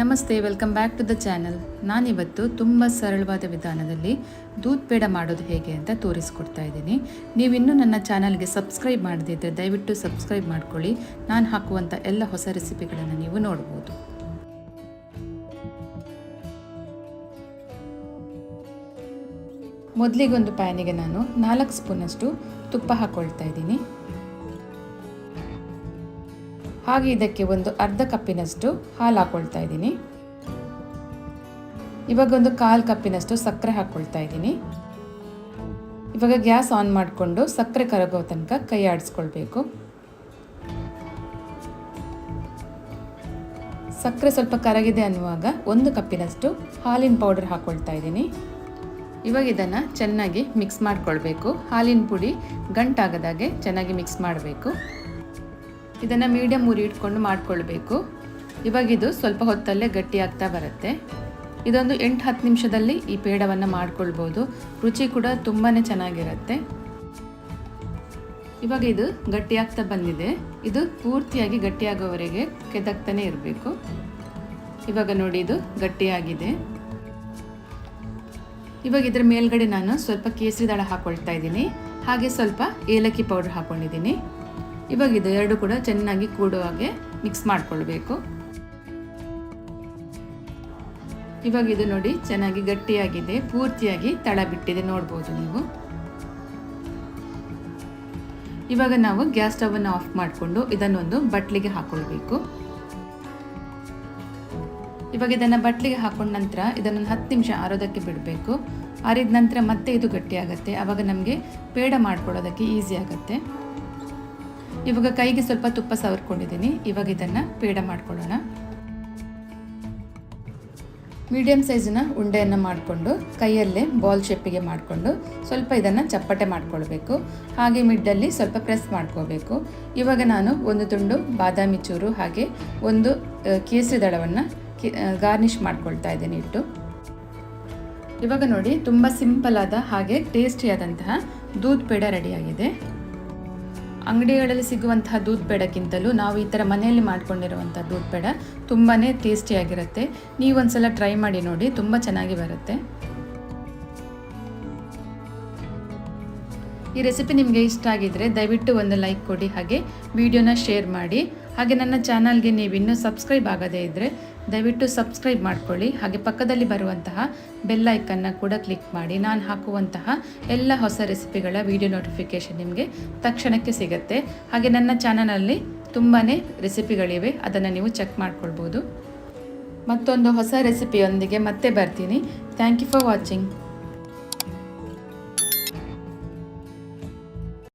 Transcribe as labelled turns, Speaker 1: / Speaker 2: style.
Speaker 1: ನಮಸ್ತೆ, welcome back to the channel. ನಾನಿವತ್ತು ತುಂಬ ಸರಳವಾದ ವಿಧಾನದಲ್ಲಿ ದೂದ್ ಪೇಡ ಮಾಡೋದು ಹೇಗೆ ಅಂತ ತೋರಿಸ್ಕೊಡ್ತಾ ಇದ್ದೀನಿ. ನೀವಿನ್ನೂ ನನ್ನ ಚಾನಲ್ಗೆ ಸಬ್ಸ್ಕ್ರೈಬ್ ಮಾಡದಿದ್ದರೆ ದಯವಿಟ್ಟು ಸಬ್ಸ್ಕ್ರೈಬ್ ಮಾಡ್ಕೊಳ್ಳಿ. ನಾನು ಹಾಕುವಂಥ ಎಲ್ಲ ಹೊಸ ರೆಸಿಪಿಗಳನ್ನು ನೀವು ನೋಡ್ಬೋದು. ಮೊದಲಿಗೊಂದು ಪ್ಯಾನಿಗೆ ನಾನು ನಾಲ್ಕು ಸ್ಪೂನಷ್ಟು ತುಪ್ಪ ಹಾಕ್ಕೊಳ್ತಾ ಇದ್ದೀನಿ. ಹಾಗೆ ಇದಕ್ಕೆ ಒಂದು ಅರ್ಧ ಕಪ್ಪಿನಷ್ಟು ಹಾಲು ಹಾಕ್ಕೊಳ್ತಾ ಇದ್ದೀನಿ. ಇವಾಗ ಒಂದು ಕಾಲು ಕಪ್ಪಿನಷ್ಟು ಸಕ್ಕರೆ ಹಾಕ್ಕೊಳ್ತಾ ಇದ್ದೀನಿ. ಇವಾಗ ಗ್ಯಾಸ್ ಆನ್ ಮಾಡಿಕೊಂಡು ಸಕ್ಕರೆ ಕರಗೋ ತನಕ ಕೈ ಆಡಿಸ್ಕೊಳ್ಬೇಕು. ಸಕ್ಕರೆ ಸ್ವಲ್ಪ ಕರಗಿದೆ ಅನ್ನುವಾಗ ಒಂದು ಕಪ್ಪಿನಷ್ಟು ಹಾಲಿನ ಪೌಡರ್ ಹಾಕ್ಕೊಳ್ತಾ ಇದ್ದೀನಿ. ಇವಾಗ ಇದನ್ನು ಚೆನ್ನಾಗಿ ಮಿಕ್ಸ್ ಮಾಡಿಕೊಳ್ಬೇಕು. ಹಾಲಿನ ಪುಡಿ ಗಂಟಾಗದಾಗೆ ಚೆನ್ನಾಗಿ ಮಿಕ್ಸ್ ಮಾಡಬೇಕು. ಇದನ್ನು ಮೀಡಿಯಮ್ ಉರಿ ಇಟ್ಕೊಂಡು ಮಾಡಿಕೊಳ್ಬೇಕು. ಇವಾಗ ಇದು ಸ್ವಲ್ಪ ಹೊತ್ತಲ್ಲೇ ಗಟ್ಟಿ ಆಗ್ತಾ ಬರುತ್ತೆ. ಇದೊಂದು ಎಂಟು ಹತ್ತು ನಿಮಿಷದಲ್ಲಿ ಈ ಪೇಡವನ್ನು ಮಾಡ್ಕೊಳ್ಬೋದು. ರುಚಿ ಕೂಡ ತುಂಬಾ ಚೆನ್ನಾಗಿರುತ್ತೆ. ಇವಾಗ ಇದು ಗಟ್ಟಿಯಾಗ್ತಾ ಬಂದಿದೆ. ಇದು ಪೂರ್ತಿಯಾಗಿ ಗಟ್ಟಿಯಾಗೋವರೆಗೆ ಕೆದಕ್ತಾನೆ ಇರಬೇಕು. ಇವಾಗ ನೋಡಿ ಇದು ಗಟ್ಟಿಯಾಗಿದೆ. ಇವಾಗ ಇದರ ಮೇಲ್ಗಡೆ ನಾನು ಸ್ವಲ್ಪ ಕೇಸರಿ ದಾಳ ಹಾಕೊಳ್ತಾ ಇದ್ದೀನಿ. ಹಾಗೆ ಸ್ವಲ್ಪ ಏಲಕ್ಕಿ ಪೌಡರ್ ಹಾಕೊಂಡಿದ್ದೀನಿ. ಇವಾಗ ಇದು ಎರಡು ಕೂಡ ಚೆನ್ನಾಗಿ ಕೂಡುವ ಹಾಗೆ ಮಿಕ್ಸ್ ಮಾಡಿಕೊಳ್ಬೇಕು. ಇವಾಗ ಇದು ನೋಡಿ ಚೆನ್ನಾಗಿ ಗಟ್ಟಿಯಾಗಿದೆ, ಪೂರ್ತಿಯಾಗಿ ತಳ ಬಿಟ್ಟಿದೆ ನೋಡ್ಬೋದು ನೀವು. ಇವಾಗ ನಾವು ಗ್ಯಾಸ್ ಸ್ಟವನ್ನು ಆಫ್ ಮಾಡಿಕೊಂಡು ಇದನ್ನೊಂದು ಬಟ್ಲಿಗೆ ಹಾಕೊಳ್ಬೇಕು. ಇವಾಗ ಇದನ್ನು ಬಟ್ಲಿಗೆ ಹಾಕೊಂಡ ನಂತರ ಇದನ್ನೊಂದು ಹತ್ತು ನಿಮಿಷ ಆರೋದಕ್ಕೆ ಬಿಡಬೇಕು. ಆರಿದ ನಂತರ ಮತ್ತೆ ಇದು ಗಟ್ಟಿಯಾಗುತ್ತೆ. ಆವಾಗ ನಮಗೆ ಪೇಡ ಮಾಡ್ಕೊಳ್ಳೋದಕ್ಕೆ ಈಸಿ ಆಗುತ್ತೆ. ಇವಾಗ ಕೈಗೆ ಸ್ವಲ್ಪ ತುಪ್ಪ ಸವರ್ಕೊಂಡಿದ್ದೀನಿ. ಇವಾಗ ಇದನ್ನು ಪೇಡ ಮಾಡ್ಕೊಳ್ಳೋಣ. ಮೀಡಿಯಮ್ ಸೈಜಿನ ಉಂಡೆಯನ್ನು ಮಾಡಿಕೊಂಡು, ಕೈಯಲ್ಲೇ ಬಾಲ್ ಶೇಪಿಗೆ ಮಾಡಿಕೊಂಡು ಸ್ವಲ್ಪ ಇದನ್ನು ಚಪ್ಪಟೆ ಮಾಡ್ಕೊಳ್ಬೇಕು. ಹಾಗೆ ಮಿಡ್ಡಲ್ಲಿ ಸ್ವಲ್ಪ ಪ್ರೆಸ್ ಮಾಡ್ಕೋಬೇಕು ಇವಾಗ ನಾನು ಒಂದು ತುಂಡು ಬಾದಾಮಿ ಚೂರು ಹಾಗೆ ಒಂದು ಕೇಸರಿ ದಳವನ್ನು ಗಾರ್ನಿಷ್ ಮಾಡ್ಕೊಳ್ತಾ ಇದ್ದೀನಿ ಇಟ್ಟು ಇವಾಗ ನೋಡಿ, ತುಂಬ ಸಿಂಪಲ್ ಆದ ಹಾಗೆ ಟೇಸ್ಟಿಯಾದಂತಹ ದೂದ್ ಪೇಡ ರೆಡಿಯಾಗಿದೆ. ಅಂಗಡಿಗಳಲ್ಲಿ ಸಿಗುವಂತಹ ದೂದ್ ಪೇಡಕ್ಕಿಂತಲೂ ನಾವು ಈ ಥರ ಮನೆಯಲ್ಲಿ ಮಾಡಿಕೊಂಡಿರುವಂಥ ದೂದ್ ಪೇಡ ತುಂಬಾ ಟೇಸ್ಟಿಯಾಗಿರುತ್ತೆ. ನೀವು ಒಂದ್ಸಲ ಟ್ರೈ ಮಾಡಿ ನೋಡಿ, ತುಂಬ ಚೆನ್ನಾಗಿ ಬರುತ್ತೆ. ಈ ರೆಸಿಪಿ ನಿಮಗೆ ಇಷ್ಟ ಆಗಿದ್ರೆ ದಯವಿಟ್ಟು ಒಂದು ಲೈಕ್ ಕೊಡಿ, ಹಾಗೆ ವಿಡಿಯೋನ ಶೇರ್ ಮಾಡಿ. ಹಾಗೆ ನನ್ನ ಚಾನಲ್ಗೆ ನೀವು ಇನ್ನೂ ಸಬ್ಸ್ಕ್ರೈಬ್ ಆಗದೇ ಇದ್ದರೆ ದಯವಿಟ್ಟು ಸಬ್ಸ್ಕ್ರೈಬ್ ಮಾಡ್ಕೊಳ್ಳಿ. ಹಾಗೆ ಪಕ್ಕದಲ್ಲಿ ಬರುವಂತಹ ಬೆಲ್ ಐಕನ್ನ ಕೂಡ ಕ್ಲಿಕ್ ಮಾಡಿ. ನಾನು ಹಾಕುವಂತಹ ಎಲ್ಲ ಹೊಸ ರೆಸಿಪಿಗಳ ವಿಡಿಯೋ ನೋಟಿಫಿಕೇಷನ್ ನಿಮಗೆ ತಕ್ಷಣಕ್ಕೆ ಸಿಗುತ್ತೆ. ಹಾಗೆ ನನ್ನ ಚಾನಲಲ್ಲಿ ತುಂಬಾ ರೆಸಿಪಿಗಳಿವೆ ಅದನ್ನು ನೀವು ಚೆಕ್ ಮಾಡ್ಕೊಳ್ಬೋದು. ಮತ್ತೊಂದು ಹೊಸ ರೆಸಿಪಿಯೊಂದಿಗೆ ಮತ್ತೆ ಬರ್ತೀನಿ. Thank you for watching